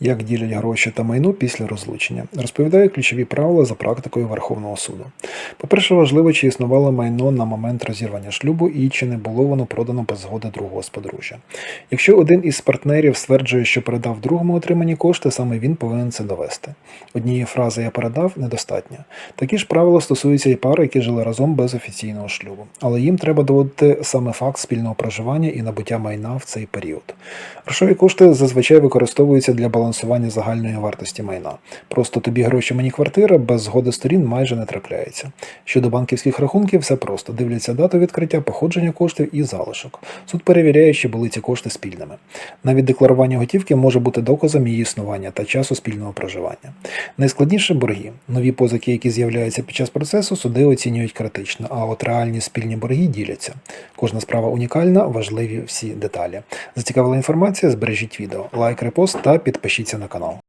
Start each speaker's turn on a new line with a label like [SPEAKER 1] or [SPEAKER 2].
[SPEAKER 1] як ділять гроші та майно після розлучення. Розповідаю ключові правила за практикою Верховного суду. По-перше, важливо, чи існувало майно на момент розірвання шлюбу і чи не було воно продано без згоди другого з подружжя. Якщо один із партнерів стверджує, що передав другому отримані кошти, саме він повинен це довести. Однієї фрази я передав недостатньо. Такі ж правила стосуються і пар, які жили разом без офіційного шлюбу, але їм треба доводити саме факт спільного проживання і набуття майна в цей період. Грошові кошти зазвичай використовуються для балансування загальної вартості майна. Просто тобі гроші мені квартира без згоди сторін майже не трапляється. Щодо банківських рахунків, все просто дивляться дату відкриття, походження коштів і залишок. Суд перевіряє, чи були ці кошти спільними. Навіть декларування готівки може бути доказом її існування та часу спільного проживання. Найскладніше борги. Нові позики, які з'являються під час процесу, суди оцінюють критично, а от реальні спільні борги діляться. Кожна справа унікальна, важливі всі деталі. Зацікавила інформація? Збережіть відео, лайк, репост та підпишіться на канал.